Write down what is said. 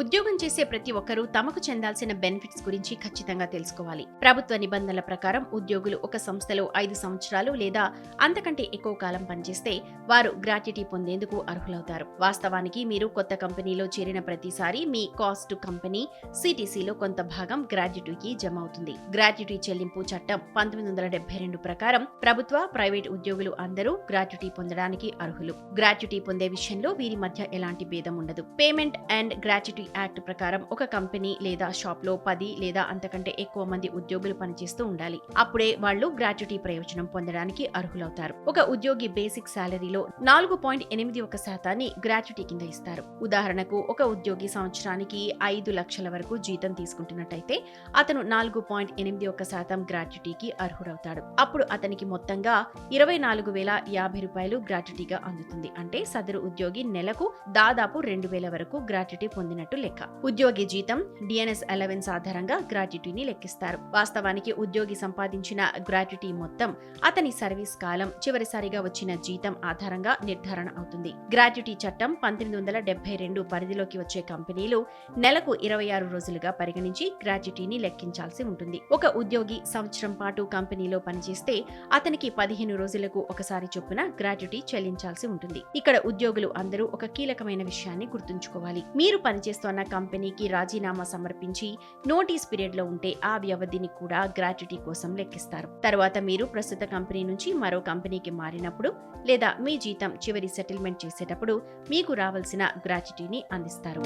ఉద్యోగం చేసే ప్రతి ఒక్కరూ తమకు చెందాల్సిన బెనిఫిట్స్ గురించి ఖచ్చితంగా తెలుసుకోవాలి. ప్రభుత్వ నిబంధనల ప్రకారం ఉద్యోగులు ఒక సంస్థలో ఐదు సంవత్సరాలు లేదా అంతకంటే ఎక్కువ కాలం పనిచేస్తే వారు గ్రాట్యుటీ పొందేందుకు అర్హులవుతారు. వాస్తవానికి మీరు కొత్త కంపెనీలో చేరిన ప్రతిసారి మీ కాస్ట్ కంపెనీ సిటీసీలో కొంత భాగం గ్రాట్యుటీకి జమ అవుతుంది. గ్రాట్యుటీ చెల్లింపు చట్టం పంతొమ్మిది వందల డెబ్బై రెండు ప్రకారం ప్రభుత్వ ప్రైవేట్ ఉద్యోగులు అందరూ గ్రాట్యుటీ పొందడానికి అర్హులు. గ్రాట్యుటీ పొందే విషయంలో వీరి మధ్య ఎలాంటి భేదం ఉండదు. పేమెంట్ అండ్ గ్రాట్యుటీ యాక్ట్ ప్రకారం ఒక కంపెనీ లేదా షాప్లో పది లేదా అంతకంటే ఎక్కువ మంది ఉద్యోగులు పనిచేస్తూ ఉండాలి. అప్పుడే వాళ్ళు గ్రాట్యుటీ ప్రయోజనం పొందడానికి అర్హులవుతారు. ఒక ఉద్యోగి బేసిక్ శాలరీలో నాలుగు పాయింట్ ఎనిమిది ఒక శాతాన్ని గ్రాట్యుటీ కింద ఇస్తారు. ఉదాహరణకు ఒక ఉద్యోగి సంవత్సరానికి ఐదు లక్షల వరకు జీతం తీసుకుంటున్నట్టయితే అతను నాలుగు పాయింట్ ఎనిమిది ఒక శాతం గ్రాట్యుటీకి అర్హుడవుతాడు. అప్పుడు అతనికి మొత్తంగా ఇరవై నాలుగు వేల యాభై రూపాయలు గ్రాట్యుటీగా అందుతుంది. అంటే సదరు ఉద్యోగి నెలకు దాదాపు రెండు వేల వరకు గ్రాట్యుటీ పొందినట్టు లెక్క. ఉద్యోగి జీతం డిఎన్ఎస్ అలవెన్స్ ఆధారంగా గ్రాట్యుటీని లెక్కిస్తారు. వాస్తవానికి ఉద్యోగి సంపాదించిన గ్రాట్యుటీ మొత్తం అతని సర్వీస్ కాలం చివరిసారిగా వచ్చిన జీతం ఆధారంగా నిర్ధారణ అవుతుంది. గ్రాట్యుటీ చట్టం పంతొమ్మిది వందల డెబ్బై రెండు పరిధిలోకి వచ్చే కంపెనీలు నెలకు ఇరవై ఆరు రోజులుగా పరిగణించి గ్రాట్యుటీని లెక్కించాల్సి ఉంటుంది. ఒక ఉద్యోగి సంవత్సరం పాటు కంపెనీలో పనిచేస్తే అతనికి పదిహేను రోజులకు ఒకసారి చొప్పున గ్రాట్యుటీ చెల్లించాల్సి ఉంటుంది. ఇక్కడ ఉద్యోగులు అందరూ ఒక కీలకమైన విషయాన్ని గుర్తుంచుకోవాలి. మీరు పనిచేస్తున్న కంపెనీకి రాజీనామా సమర్పించి నోటీస్ పీరియడ్లో ఉంటే ఆ వ్యవధిని కూడా గ్రాట్యుటీ కోసం లెక్కిస్తారు. తర్వాత మీరు ప్రస్తుత కంపెనీ నుంచి మరో కంపెనీకి మారినప్పుడు లేదా మీ జీతం చివరి సెటిల్మెంట్ చేసేటప్పుడు మీకు రావాల్సిన గ్రాట్యుటీని అందిస్తారు.